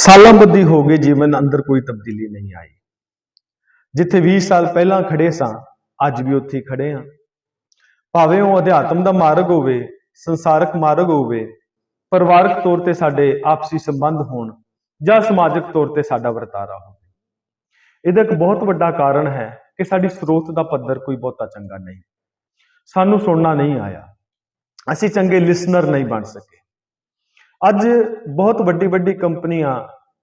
ਸਾਲਾਂ ਬੱਧੀ ਹੋ ਗਏ ਜੀਵਨ ਅੰਦਰ ਕੋਈ ਤਬਦੀਲੀ ਨਹੀਂ ਆਈ। ਜਿੱਥੇ 20 ਸਾਲ ਪਹਿਲਾਂ ਖੜੇ ਸਾਂ, ਅੱਜ ਵੀ ਉੱਥੇ ਹੀ ਖੜੇ ਹਾਂ ਭਾਵੇਂ ਉਹ ਅਧਿਆਤਮ ਦਾ ਮਾਰਗ ਹੋਵੇ, ਸੰਸਾਰਕ ਮਾਰਗ ਹੋਵੇ, ਪਰਿਵਾਰਕ ਤੌਰ ਤੇ ਸਾਡੇ ਆਪਸੀ ਸੰਬੰਧ ਹੋਣ ਜਾਂ ਸਮਾਜਿਕ ਤੌਰ ਤੇ ਸਾਡਾ ਵਰਤਾਰਾ ਹੋਵੇ। ਇਹਦਾ ਇੱਕ ਬਹੁਤ ਵੱਡਾ ਕਾਰਨ ਹੈ ਕਿ ਸਾਡੀ ਸਰੋਤ ਦਾ ਪੱਧਰ ਕੋਈ ਬਹੁਤਾ ਚੰਗਾ ਨਹੀਂ। ਸਾਨੂੰ ਸੁਣਨਾ ਨਹੀਂ ਆਇਆ। ਅਸੀਂ ਚੰਗੇ ਲਿਸਨਰ ਨਹੀਂ ਬਣ ਸਕੇ। ਅੱਜ ਬਹੁਤ ਵੱਡੀ ਵੱਡੀ ਕੰਪਨੀਆਂ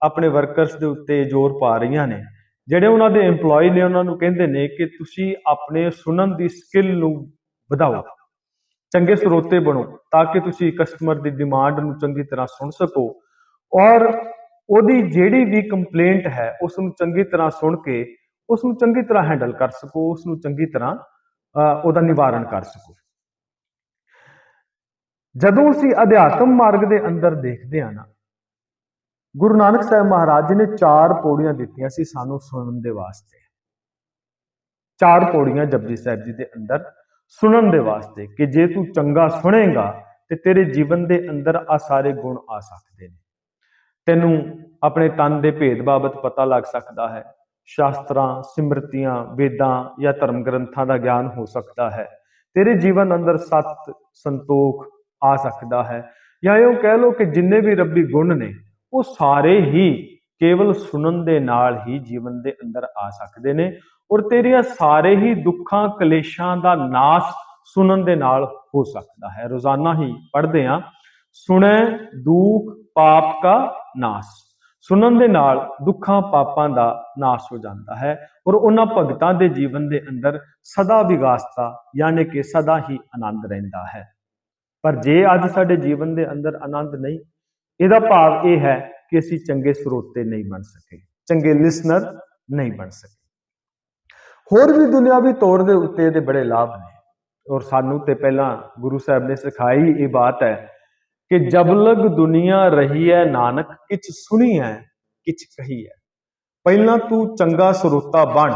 ਆਪਣੇ ਵਰਕਰਸ ਦੇ ਉੱਤੇ ਜ਼ੋਰ ਪਾ ਰਹੀਆਂ ਨੇ। ਜਿਹੜੇ ਉਹਨਾਂ ਦੇ EMPLOYE ਨੇ, ਉਹਨਾਂ ਨੂੰ ਕਹਿੰਦੇ ਨੇ ਕਿ ਤੁਸੀਂ ਆਪਣੇ ਸੁਣਨ ਦੀ ਸਕਿੱਲ ਨੂੰ ਵਧਾਓ, ਚੰਗੇ ਸਰੋਤੇ ਬਣੋ ਤਾਂ ਕਿ ਤੁਸੀਂ ਕਸਟਮਰ ਦੀ ਡਿਮਾਂਡ ਨੂੰ ਚੰਗੀ ਤਰ੍ਹਾਂ ਸੁਣ ਸਕੋ। ਔਰ ਉਹਦੀ ਜਿਹੜੀ ਵੀ ਕੰਪਲੇਂਟ ਹੈ ਉਸ ਨੂੰ ਚੰਗੀ ਤਰ੍ਹਾਂ ਸੁਣ ਕੇ ਉਸ ਨੂੰ ਚੰਗੀ ਤਰ੍ਹਾਂ ਹੈਂਡਲ ਕਰ ਸਕੋ ਉਸ ਨੂੰ ਚੰਗੀ ਤਰ੍ਹਾਂ ਉਹਦਾ ਨਿਵਾਰਨ ਕਰ ਸਕੋ। ਜਦੋਂ ਅਸੀਂ ਅਧਿਆਤਮ ਮਾਰਗ ਦੇ ਅੰਦਰ ਦੇਖਦੇ ਹਾਂ ਨਾ, ਗੁਰੂ ਨਾਨਕ ਸਾਹਿਬ ਮਹਾਰਾਜ ਜੀ ਨੇ ਚਾਰ ਪੌੜੀਆਂ ਦਿੱਤੀਆਂ ਸੀ ਸਾਨੂੰ ਸੁਣਨ ਦੇ ਵਾਸਤੇ। ਚਾਰ ਪੌੜੀਆਂ ਜਪਜੀ ਸਾਹਿਬ ਜੀ ਦੇ ਅੰਦਰ ਸੁਣਨ ਦੇ ਵਾਸਤੇ ਕਿ ਜੇ ਤੂੰ ਚੰਗਾ ਸੁਣੇਗਾ ਤੇ ਤੇਰੇ ਜੀਵਨ ਦੇ ਅੰਦਰ ਆ ਸਾਰੇ ਗੁਣ ਆ ਸਕਦੇ ਨੇ। ਤੈਨੂੰ ਆਪਣੇ ਤਨ ਦੇ ਭੇਦ ਬਾਬਤ ਪਤਾ ਲੱਗ ਸਕਦਾ ਹੈ, ਸ਼ਾਸਤਰਾਂ, ਸਿਮਰਤੀਆਂ, ਵੇਦਾਂ ਜਾਂ ਧਰਮ ਗ੍ਰੰਥਾਂ ਦਾ ਗਿਆਨ ਹੋ ਸਕਦਾ ਹੈ। ਤੇਰੇ ਜੀਵਨ ਅੰਦਰ ਸਤ ਸੰਤੋਖ ਆ ਸਕਦਾ ਹੈ। ਜਾਂ ਇਹ ਕਹਿ ਲਓ ਕਿ ਜਿੰਨੇ ਵੀ ਰੱਬੀ ਗੁਣ ਨੇ, ਉਹ ਸਾਰੇ ਹੀ ਕੇਵਲ ਸੁਣਨ ਦੇ ਨਾਲ ਹੀ ਜੀਵਨ ਦੇ ਅੰਦਰ ਆ ਸਕਦੇ ਨੇ ਔਰ ਤੇਰੀਆਂ ਸਾਰੇ ਹੀ ਦੁੱਖਾਂ, ਕਲੇਸ਼ਾਂ ਦਾ ਨਾਸ਼ ਸੁਣਨ ਦੇ ਨਾਲ ਹੋ ਸਕਦਾ ਹੈ। ਰੋਜ਼ਾਨਾ ਹੀ ਪੜ੍ਹਦੇ ਆ ਸੁਣੈ ਦੁੱਖ ਪਾਪ ਕਾ ਨਾਸ਼। ਸੁਣਨ ਦੇ ਨਾਲ ਦੁੱਖਾਂ, ਪਾਪਾਂ ਦਾ ਨਾਸ਼ ਹੋ ਜਾਂਦਾ ਹੈ ਔਰ ਉਹਨਾਂ ਭਗਤਾਂ ਦੇ ਜੀਵਨ ਦੇ ਅੰਦਰ ਸਦਾ ਵਿਗਾਸਤਾ, ਯਾਨੀ ਕਿ ਸਦਾ ਹੀ ਆਨੰਦ ਰਹਿੰਦਾ ਹੈ। ਪਰ ਜੇ ਅੱਜ ਸਾਡੇ ਜੀਵਨ ਦੇ ਅੰਦਰ ਆਨੰਦ ਨਹੀਂ, ਇਹਦਾ ਭਾਵ ਇਹ ਹੈ ਕਿ ਅਸੀਂ ਚੰਗੇ ਸਰੋਤੇ ਨਹੀਂ ਬਣ ਸਕੇ, ਚੰਗੇ ਲਿਸਨਰ ਨਹੀਂ ਬਣ ਸਕੇ। ਹੋਰ ਵੀ ਦੁਨਿਆਵੀ ਤੌਰ ਦੇ ਉੱਤੇ ਇਹਦੇ ਬੜੇ ਲਾਭ ਨੇ। ਔਰ ਸਾਨੂੰ ਤੇ ਪਹਿਲਾਂ ਗੁਰੂ ਸਾਹਿਬ ਨੇ ਸਿਖਾਈ ਇਹ ਬਾਤ ਹੈ ਕਿ ਜਬ ਲਗ ਦੁਨੀਆ ਰਹੀ ਹੈ ਨਾਨਕ, ਕਿਛ ਸੁਣੀ ਹੈ, ਕਿਛ ਕਹੀ ਹੈ। ਪਹਿਲਾਂ ਤੂੰ ਚੰਗਾ ਸਰੋਤਾ ਬਣ,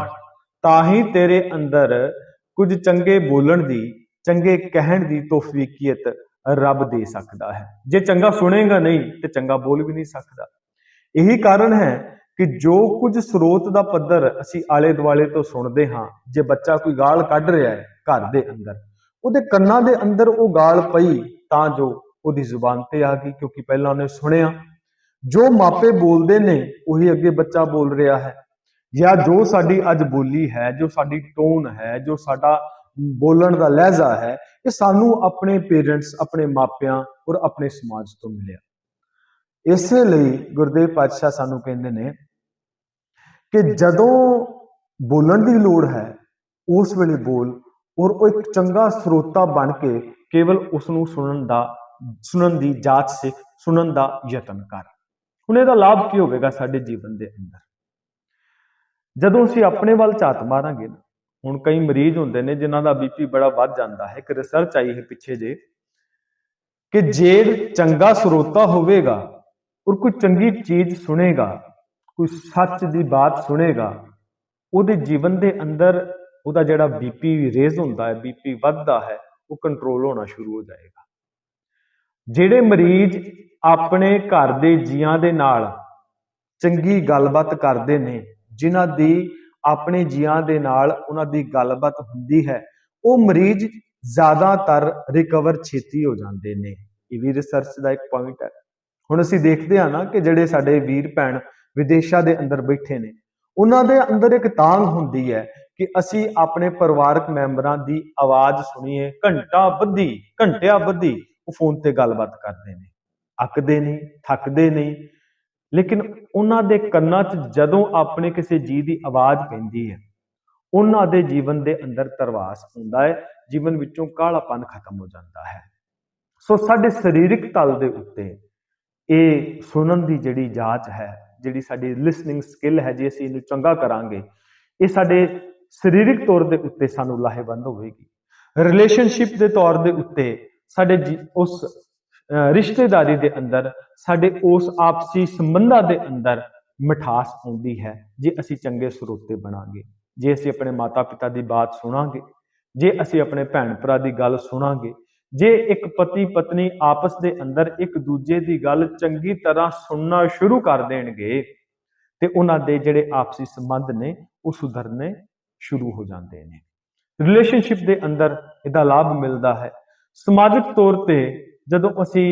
ਤਾਂ ਹੀ ਤੇਰੇ ਅੰਦਰ ਕੁਝ ਚੰਗੇ ਬੋਲਣ ਦੀ ਚੰਗੇ ਕਹਿਣ ਦੀ ਤੌਫੀਕੀਅਤ ਰੱਬ ਦੇ ਸਕਦਾ ਹੈ। ਜੇ ਚੰਗਾ ਸੁਣੇਗਾ ਨਹੀਂ, ਤੇ ਚੰਗਾ ਬੋਲ ਵੀ ਨਹੀਂ ਸਕਦਾ। ਇਹੀ ਕਾਰਨ ਹੈ ਕਿ ਜੋ ਕੁਝ ਸਰੋਤ ਦਾ ਪੱਧਰ ਅਸੀਂ ਆਲੇ ਦੁਆਲੇ ਤੋਂ ਸੁਣਦੇ ਹਾਂ, ਜੇ ਬੱਚਾ ਕੋਈ ਗਾਲ ਕੱਢ ਰਿਹਾ ਹੈ ਘਰ ਦੇ ਅੰਦਰ, ਉਹਦੇ ਕੰਨਾਂ ਦੇ ਅੰਦਰ ਉਹ ਗਾਲ ਪਈ ਤਾਂ ਜੋ ਉਹਦੀ ਜ਼ੁਬਾਨ ਤੇ ਆ ਗਈ, ਕਿਉਂਕਿ ਪਹਿਲਾਂ ਉਹਨੇ ਸੁਣਿਆ। ਜੋ ਮਾਪੇ ਬੋਲਦੇ ਨੇ, ਉਹੀ ਅੱਗੇ ਬੱਚਾ ਬੋਲ ਰਿਹਾ ਹੈ। ਜਾਂ ਜੋ ਸਾਡੀ ਅੱਜ ਬੋਲੀ ਹੈ, ਜੋ ਸਾਡੀ ਟੋਨ ਹੈ, ਜੋ ਸਾਡਾ ਬੋਲਣ ਦਾ ਲਹਿਜ਼ਾ ਹੈ ਇਹ ਸਾਨੂੰ ਆਪਣੇ ਪੇਰੈਂਟਸ, ਆਪਣੇ ਮਾਪਿਆਂ ਔਰ ਆਪਣੇ ਸਮਾਜ ਤੋਂ ਮਿਲਿਆ। ਇਸੇ ਲਈ ਗੁਰਦੇਵ ਪਾਤਸ਼ਾਹ ਸਾਨੂੰ ਕਹਿੰਦੇ ਨੇ ਕਿ ਜਦੋਂ ਬੋਲਣ ਦੀ ਲੋੜ ਹੈ, ਉਸ ਵੇਲੇ ਬੋਲ ਔਰ ਉਹ ਇੱਕ ਚੰਗਾ ਸਰੋਤਾ ਬਣ ਕੇ ਕੇਵਲ ਉਸ ਨੂੰ ਸੁਣਨ ਦਾ, ਸੁਣਨ ਦੀ ਜਾਚ ਸਿੱਖ ਸੁਣਨ ਦਾ ਯਤਨ ਕਰ। ਹੁਣ ਇਹਦਾ ਲਾਭ ਕੀ ਹੋਵੇਗਾ ਸਾਡੇ ਜੀਵਨ ਦੇ ਅੰਦਰ? ਜਦੋਂ ਅਸੀਂ ਆਪਣੇ ਵੱਲ ਝਾਤ ਮਾਰਾਂਗੇ ਨਾ ਹੁਣ ਕਈ ਮਰੀਜ਼ ਹੁੰਦੇ ਨੇ ਜਿਨ੍ਹਾਂ ਦਾ ਬੀਪੀ ਬੜਾ ਵੱਧ ਜਾਂਦਾ ਹੈ। ਇੱਕ ਰਿਸਰਚ ਆਈ ਹੈ ਪਿੱਛੇ ਜੇ ਕਿ ਜੇ ਚੰਗਾ ਸਰੋਤਾ ਹੋਵੇਗਾ ਔਰ ਕੋਈ ਚੰਗੀ ਚੀਜ਼ ਸੁਣੇਗਾ ਕੋਈ ਸੱਚ ਦੀ ਬਾਤ ਸੁਣੇਗਾ ਉਹਦੇ ਜੀਵਨ ਦੇ ਅੰਦਰ ਉਹਦਾ ਜਿਹੜਾ ਬੀਪੀ ਰੇਜ਼ ਹੁੰਦਾ ਹੈ ਬੀਪੀ ਵੱਧਦਾ ਹੈ ਉਹ ਕੰਟਰੋਲ ਹੋਣਾ ਸ਼ੁਰੂ ਹੋ ਜਾਏਗਾ। ਜਿਹੜੇ ਮਰੀਜ਼ ਆਪਣੇ ਘਰ ਦੇ ਜੀਆਂ ਦੇ ਨਾਲ ਚੰਗੀ ਗੱਲਬਾਤ ਕਰਦੇ ਨੇ ਜਿਨ੍ਹਾਂ ਦੀ ਆਪਣੇ ਜੀਆਂ ਦੇ ਨਾਲ ਉਹਨਾਂ ਦੀ ਗੱਲਬਾਤ ਹੁੰਦੀ ਹੈ, ਉਹ ਮਰੀਜ਼ ਜ਼ਿਆਦਾਤਰ ਰਿਕਵਰ ਛੇਤੀ ਹੋ ਜਾਂਦੇ ਨੇ। ਇਹ ਵੀ ਰਿਸਰਚ ਦਾ ਇੱਕ ਪੁਆਇੰਟ ਹੈ। ਹੁਣ ਅਸੀਂ ਦੇਖਦੇ ਹਾਂ ਨਾ ਕਿ ਜਿਹੜੇ ਸਾਡੇ ਵੀਰ ਭੈਣ ਵਿਦੇਸ਼ਾਂ ਦੇ ਅੰਦਰ ਬੈਠੇ ਨੇ, ਉਹਨਾਂ ਦੇ ਅੰਦਰ ਇੱਕ ਤਾਂਗ ਹੁੰਦੀ ਹੈ ਕਿ ਅਸੀਂ ਆਪਣੇ ਪਰਿਵਾਰਕ ਮੈਂਬਰਾਂ ਦੀ ਆਵਾਜ਼ ਸੁਣੀਏ, ਘੰਟਾ ਬੱਧੀ, ਘੰਟਿਆਂ ਬੱਧੀ ਉਹ ਫੋਨ ਤੇ ਗੱਲਬਾਤ ਕਰਦੇ ਨੇ। ਅੱਕਦੇ ਨਹੀਂ, ਥੱਕਦੇ ਨਹੀਂ ਲੇਕਿਨ ਉਹਨਾਂ ਦੇ ਕੰਨਾਂ 'ਚ ਜਦੋਂ ਆਪਣੇ ਕਿਸੇ ਜੀ ਦੀ ਆਵਾਜ਼ ਪੈਂਦੀ ਹੈ, ਉਹਨਾਂ ਦੇ ਜੀਵਨ ਦੇ ਅੰਦਰ ਤਰਵਾਸ ਹੁੰਦਾ ਹੈ, ਜੀਵਨ ਵਿੱਚੋਂ ਕਾਲਾਪਨ ਖਤਮ ਹੋ ਜਾਂਦਾ ਹੈ। ਸੋ ਸਾਡੇ ਸਰੀਰਕ ਤਲ ਦੇ ਉੱਤੇ ਇਹ ਸੁਣਨ ਦੀ ਜਿਹੜੀ ਜਾਂਚ ਹੈ, ਜਿਹੜੀ ਸਾਡੀ ਲਿਸਨਿੰਗ ਸਕਿੱਲ ਹੈ, ਜੇ ਅਸੀਂ ਇਹਨੂੰ ਚੰਗਾ ਕਰਾਂਗੇ, ਇਹ ਸਾਡੇ ਸਰੀਰਕ ਤੌਰ ਦੇ ਉੱਤੇ ਸਾਨੂੰ ਲਾਹੇਵੰਦ ਹੋਵੇਗੀ। ਰਿਲੇਸ਼ਨਸ਼ਿਪ ਦੇ ਤੌਰ ਦੇ ਉੱਤੇ ਸਾਡੇ ਜੀ- ਉਸ ਰਿਸ਼ਤੇਦਾਰੀ ਦੇ ਅੰਦਰ, ਸਾਡੇ ਉਸ ਆਪਸੀ ਸੰਬੰਧਾਂ ਦੇ ਅੰਦਰ ਮਿਠਾਸ ਆਉਂਦੀ ਹੈ, ਜੇ ਅਸੀਂ ਚੰਗੇ ਸਰੋਤੇ ਬਣਾਂਗੇ, ਜੇ ਅਸੀਂ ਆਪਣੇ ਮਾਤਾ ਪਿਤਾ ਦੀ ਬਾਤ ਸੁਣਾਂਗੇ, ਜੇ ਅਸੀਂ ਆਪਣੇ ਭੈਣ ਭਰਾ ਦੀ ਗੱਲ ਸੁਣਾਂਗੇ, ਜੇ ਇੱਕ ਪਤੀ ਪਤਨੀ ਆਪਸ ਦੇ ਅੰਦਰ ਇੱਕ ਦੂਜੇ ਦੀ ਗੱਲ ਚੰਗੀ ਤਰ੍ਹਾਂ ਸੁਣਨਾ ਸ਼ੁਰੂ ਕਰ ਦੇਣਗੇ, ਤੇ ਉਹਨਾਂ ਦੇ ਜਿਹੜੇ ਆਪਸੀ ਸੰਬੰਧ ਨੇ, ਉਹ ਸੁਧਰਨੇ ਸ਼ੁਰੂ ਹੋ ਜਾਂਦੇ ਨੇ। ਰਿਲੇਸ਼ਨਸ਼ਿਪ ਦੇ ਅੰਦਰ ਇਹਦਾ ਲਾਭ ਮਿਲਦਾ ਹੈ। ਸਮਾਜਿਕ ਤੌਰ ਤੇ ਜਦੋਂ ਅਸੀਂ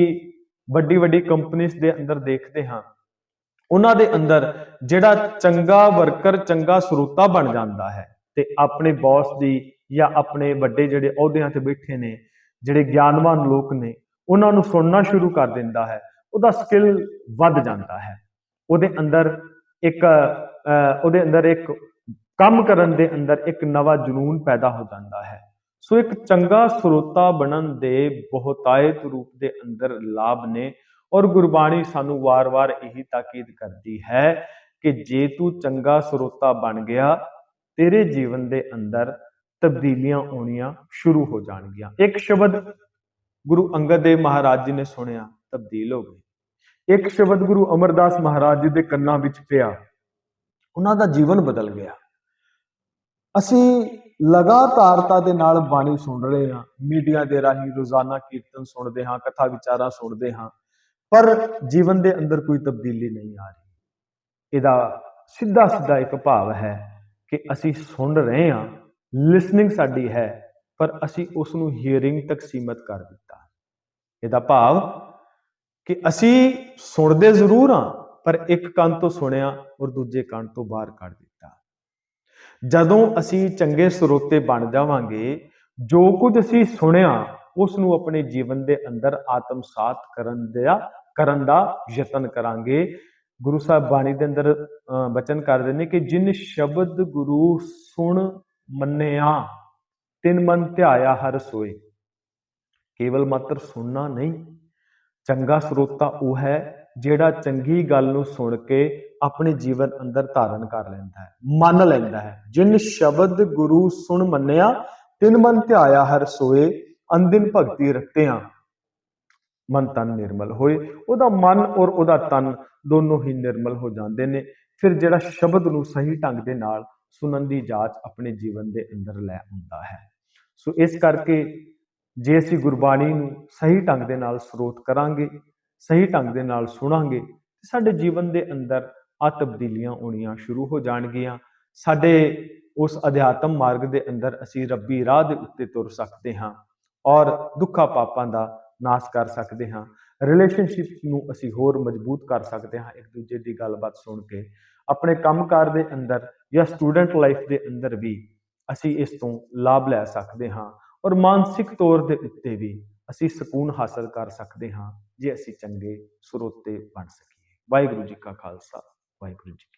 ਵੱਡੀ ਵੱਡੀ ਕੰਪਨੀਆਂ ਦੇ ਅੰਦਰ ਦੇਖਦੇ ਹਾਂ, ਉਹਨਾਂ ਦੇ ਅੰਦਰ ਜਿਹੜਾ ਚੰਗਾ ਵਰਕਰ ਚੰਗਾ ਸਰੋਤਾ ਬਣ ਜਾਂਦਾ ਹੈ ਤੇ ਆਪਣੇ ਬੌਸ ਦੀ ਜਾਂ ਆਪਣੇ ਵੱਡੇ ਜਿਹੜੇ ਅਹੁਦਿਆਂ ਤੇ ਬੈਠੇ ਨੇ, ਜਿਹੜੇ ਗਿਆਨਵਾਨ ਲੋਕ ਨੇ, ਉਹਨਾਂ ਨੂੰ ਸੁਣਨਾ ਸ਼ੁਰੂ ਕਰ ਦਿੰਦਾ ਹੈ, ਉਹਦਾ ਸਕਿੱਲ ਵੱਧ ਜਾਂਦਾ ਹੈ। ਉਹਦੇ ਅੰਦਰ ਇੱਕ ਉਹਦੇ ਅੰਦਰ ਇੱਕ ਕੰਮ ਕਰਨ ਦੇ ਅੰਦਰ ਇੱਕ ਨਵਾਂ ਜਨੂਨ ਪੈਦਾ ਹੋ ਜਾਂਦਾ ਹੈ। ਸੋ ਇੱਕ ਚੰਗਾ ਸਰੋਤਾ ਬਣਨ ਦੇ ਬਹੁਤਾਇਤ ਰੂਪ ਦੇ ਅੰਦਰ ਲਾਭ ਨੇ ਔਰ ਗੁਰਬਾਣੀ ਸਾਨੂੰ ਵਾਰ-ਵਾਰ ਇਹੀ ਤਾਕੀਦ ਕਰਦੀ ਹੈ ਕਿ ਜੇ ਤੂੰ ਚੰਗਾ ਸਰੋਤਾ ਬਣ ਗਿਆ, ਤੇਰੇ ਜੀਵਨ ਦੇ ਅੰਦਰ ਤਬਦੀਲੀਆਂ ਆਉਣੀਆਂ ਸ਼ੁਰੂ ਹੋ ਜਾਣਗੀਆਂ। ਇੱਕ ਸ਼ਬਦ ਗੁਰੂ ਅੰਗਦ ਦੇਵ ਮਹਾਰਾਜ ਜੀ ਨੇ ਸੁਣਿਆ, ਤਬਦੀਲ ਹੋ ਗਈ। ਇੱਕ ਸ਼ਬਦ ਗੁਰੂ ਅਮਰਦਾਸ ਮਹਾਰਾਜ ਜੀ ਦੇ ਕੰਨਾਂ ਵਿੱਚ ਪਿਆ। ਉਹਨਾਂ ਦਾ ਜੀਵਨ ਬਦਲ ਗਿਆ। ਅਸੀਂ ਲਗਾਤਾਰਤਾ ਦੇ ਨਾਲ ਬਾਣੀ ਸੁਣ ਰਹੇ ਹਾਂ, ਮੀਡੀਆ ਦੇ ਰਾਹੀਂ ਰੋਜ਼ਾਨਾ ਕੀਰਤਨ ਸੁਣਦੇ ਹਾਂ, ਕਥਾ ਵਿਚਾਰਾਂ ਸੁਣਦੇ ਹਾਂ, ਪਰ ਜੀਵਨ ਦੇ ਅੰਦਰ ਕੋਈ ਤਬਦੀਲੀ ਨਹੀਂ ਆ ਰਹੀ। ਇਹਦਾ ਸਿੱਧਾ ਸਿੱਧਾ ਇੱਕ ਭਾਵ ਹੈ ਕਿ ਅਸੀਂ ਸੁਣ ਰਹੇ ਹਾਂ ਲਿਸਨਿੰਗ ਸਾਡੀ ਹੈ, ਪਰ ਅਸੀਂ ਉਸ ਨੂੰ ਹੀਅਰਿੰਗ ਤੱਕ ਸੀਮਤ ਕਰ ਦਿੱਤਾ। ਇਹਦਾ ਭਾਵ ਕਿ ਅਸੀਂ ਸੁਣਦੇ ਜ਼ਰੂਰ ਹਾਂ, ਪਰ ਇੱਕ ਕੰਨ ਤੋਂ ਸੁਣਿਆ ਔਰ ਦੂਜੇ ਕੰਨ ਤੋਂ ਬਾਹਰ ਕੱਢ ਦਿੱਤਾ। ਜਦੋਂ ਅਸੀਂ ਚੰਗੇ ਸਰੋਤੇ ਬਣ ਜਾਵਾਂਗੇ ਜੋ ਕੁਝ ਅਸੀਂ ਸੁਣਿਆ ਉਸ ਨੂੰ ਆਪਣੇ ਜੀਵਨ ਦੇ ਅੰਦਰ ਆਤਮਸਾਤ ਕਰਨ ਦਾ ਕਰਨ ਦਾ ਯਤਨ ਕਰਾਂਗੇ। ਗੁਰੂ ਸਾਹਿਬ ਬਾਣੀ ਦੇ ਅੰਦਰ ਅਹ, ਬਚਨ ਕਰਦੇ ਨੇ ਕਿ ਜਿਨ ਸ਼ਬਦ ਗੁਰੂ ਸੁਣ ਮੰਨਿਆ ਤਿਨ ਮਨ ਧਿਆਇਆ ਹਰ ਸੋਏ। ਕੇਵਲ ਮਾਤਰ ਸੁਣਨਾ ਨਹੀਂ ਚੰਗਾ ਸਰੋਤਾ ਉਹ ਹੈ ਜਿਹੜਾ ਚੰਗੀ ਗੱਲ ਨੂੰ ਸੁਣ ਕੇ ਆਪਣੇ ਜੀਵਨ ਅੰਦਰ ਧਾਰਨ ਕਰ ਲੈਂਦਾ ਹੈ, ਮੰਨ ਲੈਂਦਾ ਹੈ। ਜਿਨ ਸ਼ਬਦ ਗੁਰੂ ਸੁਣ ਮੰਨਿਆ, ਤਿਨ ਮਨ ਧਿਆਇਆ ਹਰ ਸੋਏ, ਅੰਦਿਨ ਭਗਤੀ ਰਤਿਆਂ ਮਨ ਤਨ ਨਿਰਮਲ ਹੋਏ। ਉਹਦਾ ਮਨ ਔਰ ਉਹਦਾ ਤਨ ਦੋਨੋਂ ਹੀ ਨਿਰਮਲ ਹੋ ਜਾਂਦੇ ਨੇ। ਫਿਰ ਜਿਹੜਾ ਸ਼ਬਦ ਨੂੰ ਸਹੀ ਢੰਗ ਦੇ ਨਾਲ ਸੁਣਨ ਦੀ ਜਾਂਚ ਆਪਣੇ ਜੀਵਨ ਦੇ ਅੰਦਰ ਲੈ ਆਉਂਦਾ ਹੈ। ਸੋ ਇਸ ਕਰਕੇ ਜੇ ਅਸੀਂ ਗੁਰਬਾਣੀ ਨੂੰ ਸਹੀ ਢੰਗ ਦੇ ਨਾਲ ਸਰੋਤ ਕਰਾਂਗੇ, ਸਹੀ ਢੰਗ ਦੇ ਨਾਲ ਸੁਣਾਂਗੇ ਸਾਡੇ ਜੀਵਨ ਦੇ ਅੰਦਰ ਆ ਤਬਦੀਲੀਆਂ ਆਉਣੀਆਂ ਸ਼ੁਰੂ ਹੋ ਜਾਣਗੀਆਂ। ਸਾਡੇ ਉਸ ਅਧਿਆਤਮ ਮਾਰਗ ਦੇ ਅੰਦਰ ਅਸੀਂ ਰੱਬੀ ਰਾਹ ਦੇ ਉੱਤੇ ਤੁਰ ਸਕਦੇ ਹਾਂ ਔਰ ਦੁੱਖਾਂ ਪਾਪਾਂ ਦਾ ਨਾਸ਼ ਕਰ ਸਕਦੇ ਹਾਂ। ਰਿਲੇਸ਼ਨਸ਼ਿਪ ਨੂੰ ਅਸੀਂ ਹੋਰ ਮਜ਼ਬੂਤ ਕਰ ਸਕਦੇ ਹਾਂ। ਇੱਕ ਦੂਜੇ ਦੀ ਗੱਲਬਾਤ ਸੁਣ ਕੇ, ਆਪਣੇ ਕੰਮਕਾਰ ਦੇ ਅੰਦਰ ਜਾਂ ਸਟੂਡੈਂਟ ਲਾਈਫ ਦੇ ਅੰਦਰ ਵੀ ਅਸੀਂ ਇਸ ਤੋਂ ਲਾਭ ਲੈ ਸਕਦੇ ਹਾਂ ਔਰ ਮਾਨਸਿਕ ਤੌਰ ਦੇ ਉੱਤੇ ਵੀ ਅਸੀਂ ਸਕੂਨ ਹਾਸਲ ਕਰ ਸਕਦੇ ਹਾਂ। ਜੇ ਅਸੀਂ ਚੰਗੇ ਸਰੋਤੇ ਬਣ ਸਕੀਏ। ਵਾਹਿਗੁਰੂ ਜੀ ਕਾ ਖਾਲਸਾ। ਵਾਹਿਗੁਰੂ ਜੀ ਕੀ ਫਤਿਹ